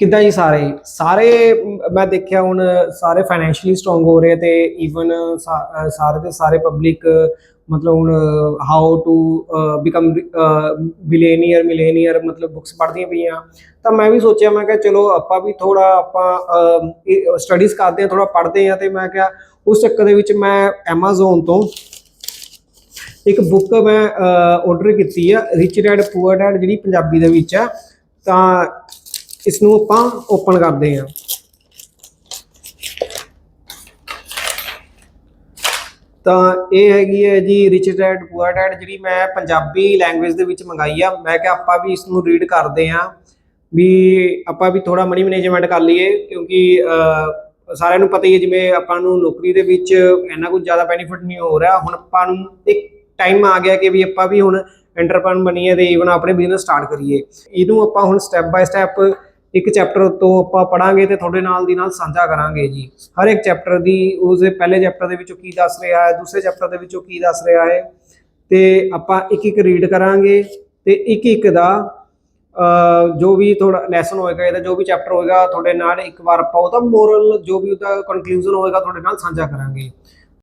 ਕਿੱਦਾਂ ਜੀ ਸਾਰੇ? ਸਾਰੇ, ਮੈਂ ਦੇਖਿਆ ਹੁਣ ਸਾਰੇ ਫਾਈਨੈਂਸ਼ੀਅਲੀ ਸਟਰੋਂਗ ਹੋ ਰਹੇ ਤੇ ਈਵਨ ਸਾਰੇ ਦੇ ਸਾਰੇ ਪਬਲਿਕ ਮਤਲਬ ਹੁਣ how to become billionaire millionaire ਮਤਲਬ ਬੁੱਕਸ ਪੜ੍ਹਦੀਆਂ ਪਈਆਂ। ਤਾਂ ਮੈਂ ਵੀ ਸੋਚਿਆ, ਮੈਂ ਕਿਹਾ ਚਲੋ ਆਪਾਂ ਵੀ ਥੋੜਾ ਆਪਾਂ ਸਟੱਡੀਜ਼ ਕਰਦੇ ਆ ਥੋੜਾ ਪੜ੍ਹਦੇ ਆ ਤੇ ਮੈਂ ਕਿਹਾ ਉਸ ਚੱਕਰ ਦੇ ਵਿੱਚ ਮੈਂ Amazon ਤੋਂ ਇੱਕ ਬੁੱਕ ਮੈਂ ਆਰਡਰ ਕੀਤੀ ਆ ਰਿਚ ਡੈਡ ਪੂਅਰ ਡੈਡ ਜਿਹੜੀ ਪੰਜਾਬੀ ਦੇ ਵਿੱਚ ਆ, ਤਾਂ ਇਸ ਨੂੰ ਆਪਾਂ ਓਪਨ ਕਰਦੇ ਹਾਂ। ਤਾਂ ਇਹ ਹੈਗੀ ਹੈ ਜੀ ਰਿਚ ਡੈਡ ਪੂਅਰ ਡੈਡ ਜਿਹੜੀ ਮੈਂ ਪੰਜਾਬੀ ਲੈਂਗੁਏਜ ਦੇ ਵਿੱਚ ਮੰਗਾਈ ਆ। ਮੈਂ ਕਿਹਾ ਆਪਾਂ ਵੀ ਇਸ ਨੂੰ ਰੀਡ ਕਰਦੇ ਆ ਵੀ ਆਪਾਂ ਵੀ ਥੋੜਾ ਮਨੀ ਮੈਨੇਜਮੈਂਟ ਕਰ ਲਈਏ ਕਿਉਂਕਿ ਸਾਰਿਆਂ ਨੂੰ ਪਤਾ ਹੀ ਹੈ ਜਿਵੇਂ ਆਪਾਂ ਨੂੰ ਨੌਕਰੀ ਦੇ ਵਿੱਚ ਇੰਨਾ ਕੁਝ ਜ਼ਿਆਦਾ ਬੈਨੀਫਿਟ ਨਹੀਂ ਹੋ ਰਿਹਾ। ਹੁਣ ਆਪਾਂ ਨੂੰ ਇੱਕ ਟਾਈਮ ਆ ਗਿਆ ਕਿ ਵੀ ਆਪਾਂ ਵੀ ਹੁਣ ਐਂਟਰਪ੍ਰੈਨਰ ਬਣੀਏ ਤੇ ਈਵਨ ਆਪਣੇ ਬਿਜ਼ਨਸ ਸਟਾਰਟ ਕਰੀਏ। ਇਹਨੂੰ ਆਪਾਂ ਹੁਣ ਸਟੈਪ ਬਾਏ ਸਟੈਪ ਇੱਕ ਚੈਪਟਰ ਤੋਂ ਆਪਾਂ ਪੜਾਂਗੇ ਤੇ ਤੁਹਾਡੇ ਨਾਲ ਦੀ ਨਾਲ ਸਾਂਝਾ ਕਰਾਂਗੇ ਜੀ। ਹਰ ਇੱਕ ਚੈਪਟਰ ਦੀ ਉਸਦੇ ਪਹਿਲੇ ਚੈਪਟਰ ਦੇ ਵਿੱਚੋਂ ਕੀ ਦੱਸ ਰਿਹਾ ਹੈ, ਦੂਸਰੇ ਚੈਪਟਰ ਦੇ ਵਿੱਚੋਂ ਕੀ ਦੱਸ ਰਿਹਾ ਹੈ, ਤੇ ਆਪਾਂ ਇੱਕ ਇੱਕ ਰੀਡ ਕਰਾਂਗੇ ਤੇ ਇੱਕ ਇੱਕ ਦਾ ਜੋ ਵੀ ਥੋੜਾ ਲੈਸਨ ਹੋਏਗਾ, ਇਹਦਾ ਜੋ ਵੀ ਚੈਪਟਰ ਹੋਏਗਾ, ਤੁਹਾਡੇ ਨਾਲ ਇੱਕ ਵਾਰ ਆਪਾਂ ਉਹਦਾ ਮੋਰਲ ਜੋ ਵੀ ਉਹਦਾ ਕਨਕਲੂਜਨ ਹੋਏਗਾ, ਤੁਹਾਡੇ ਨਾਲ ਸਾਂਝਾ ਕਰਾਂਗੇ।